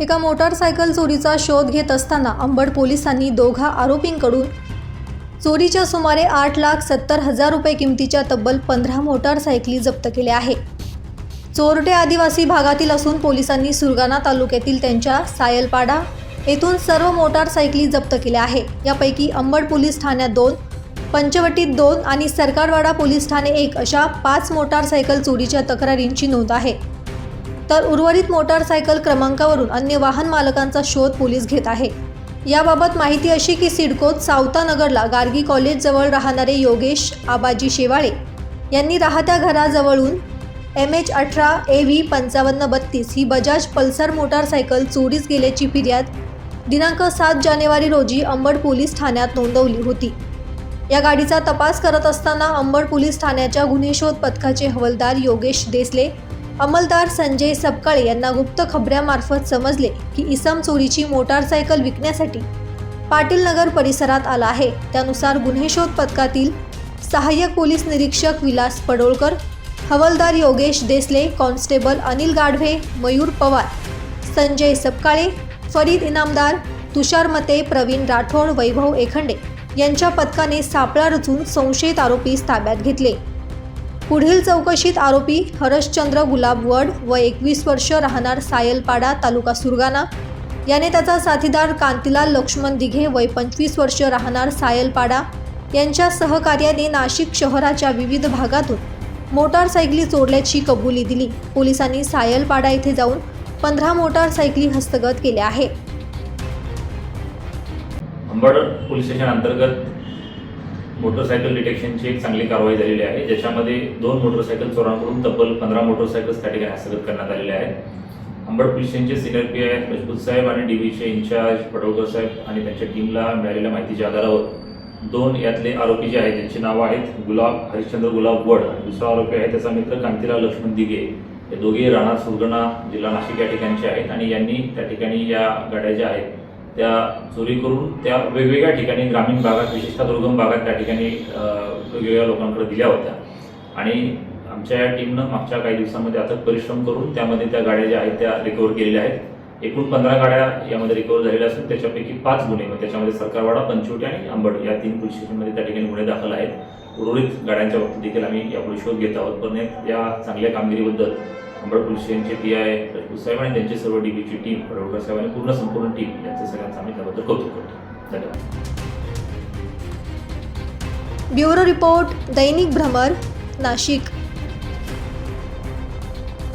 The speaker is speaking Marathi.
एका मोटारसायकल चोरीचा शोध घेत असताना अंबड पोलिसांनी दोघा आरोपींकडून चोरीच्या सुमारे आठ लाख सत्तर हजार रुपये किमतीच्या तब्बल पंधरा मोटारसायकली जप्त केल्या आहे चोरटे आदिवासी भागातील असून पोलिसांनी सुरगाणा तालुक्यातील त्यांच्या सायलपाडा येथून सर्व मोटारसायकली जप्त केल्या आहे यापैकी अंबड पोलीस ठाण्यात दोन पंचवटीत दोन आणि सरकारवाडा पोलीस ठाणे एक अशा पाच मोटारसायकल चोरीच्या तक्रारींची नोंद आहे. तर उर्वरित मोटारसायकल क्रमांकावरून अन्य वाहन मालकांचा शोध पोलीस घेत आहे. याबाबत माहिती अशी की सिडकोत सावतानगरला गार्गी कॉलेजजवळ राहणारे योगेश आबाजी शेवाळे यांनी राहत्या घराजवळून एम एच अठरा ए व्ही पंचावन्न बत्तीस ही बजाज पल्सर मोटारसायकल चोरीस गेल्याची फिर्याद दिनांक सात जानेवारी रोजी अंबड पोलीस ठाण्यात नोंदवली होती. या गाडीचा तपास करत असताना अंबड पोलीस ठाण्याच्या गुन्हे शोध पथकाचे हवालदार योगेश देसले अंमलदार संजय सपकाळे यांना गुप्त खबऱ्यामार्फत समजले की इसम चोरीची मोटारसायकल विकण्यासाठी पाटील नगर परिसरात आला आहे. त्यानुसार गुन्हे शोध पथकातील सहाय्यक पोलीस निरीक्षक विलास पडोळकर हवलदार योगेश देसले कॉन्स्टेबल अनिल गाढवे मयूर पवार संजय सपकाळे फरीद इनामदार तुषार मते प्रवीण राठोड वैभव एखंडे यांच्या पथकाने सापळा रचून संशयित आरोपीस ताब्यात घेतले. पुढील चौकशीत आरोपी हरशचंद्र गुलाबवड व एकवीस वर्ष राहणार सायलपाडा तालुका सुरगाणा. याने त्याचा साथीदार कांतीलाल लक्ष्मण दिघे वय पंचवीस वर्ष राहणार सायलपाडा यांच्या सहकार्याने नाशिक शहराच्या विविध भागातून मोटारसायकली चोरल्याची कबुली दिली. पोलिसांनी सायलपाडा येथे जाऊन पंधरा मोटारसायकली हस्तगत केल्या आहेत. अंबड पोलीस स्टेशन अंतर्गत मोटरसायकल डिटेक्शनची एक चांगली कारवाई झालेली आहे. ज्याच्यामध्ये दोन मोटरसायकल चोरांकडून तब्बल पंधरा मोटरसायकल्स त्या ठिकाणी हस्तगत करण्यात आलेले आहेत. अंबड पोलिसांचे सिनियर पी आय मजबूत साहेब आणि डीबीचे इंचार्ज पडवकर साहेब आणि त्यांच्या टीमला मिळालेल्या माहितीच्या आधारावर दोन यातले आरोपी जे आहेत ज्यांची नावं आहेत गुलाब हरिश्चंद्र गुलाब वड आणि दुसरा आरोपी आहे त्याचा मित्र कांतीलाल लक्ष्मण दिघे. हे दोघे राणा सुरगणा जिल्हा नाशिक या ठिकाणचे आहेत आणि यांनी त्या ठिकाणी या गाड्या ज्या आहेत त्या चोरी करून त्या वेगवेगळ्या ठिकाणी ग्रामीण भागात विशेषतः दुर्गम भागात त्या ठिकाणी वेगवेगळ्या लोकांकडे दिल्या होत्या. आणि आमच्या या टीमनं मागच्या काही दिवसांमध्ये अथक परिश्रम करून त्यामध्ये त्या गाड्या ज्या आहेत त्या रिकवर केलेल्या आहेत. एकूण पंधरा गाड्या यामध्ये रिकवर झालेल्या असून त्याच्यापैकी पाच गुन्हे मग त्याच्यामध्ये सरकारवाडा पंचवटी आणि अंबड या तीन पोलीस स्टेशनमध्ये त्या ठिकाणी गुन्हे दाखल आहेत. उर्वरित गाड्यांच्या बाबतीत देखील आम्ही यापुढे शोध घेत आहोत. पण या चांगल्या कामगिरीबद्दल अंबड पोलीस स्टेशनचे पी आय राजपूत साहेब आणि त्यांची सर्व डीबीची टीम पडवकर साहेब आणि पूर्ण संपूर्ण टीम यांचं सगळ्यांचं आम्ही त्याबद्दल कौतुक करतो. धन्यवाद. ब्युरो रिपोर्ट दैनिक भ्रमर नाशिक.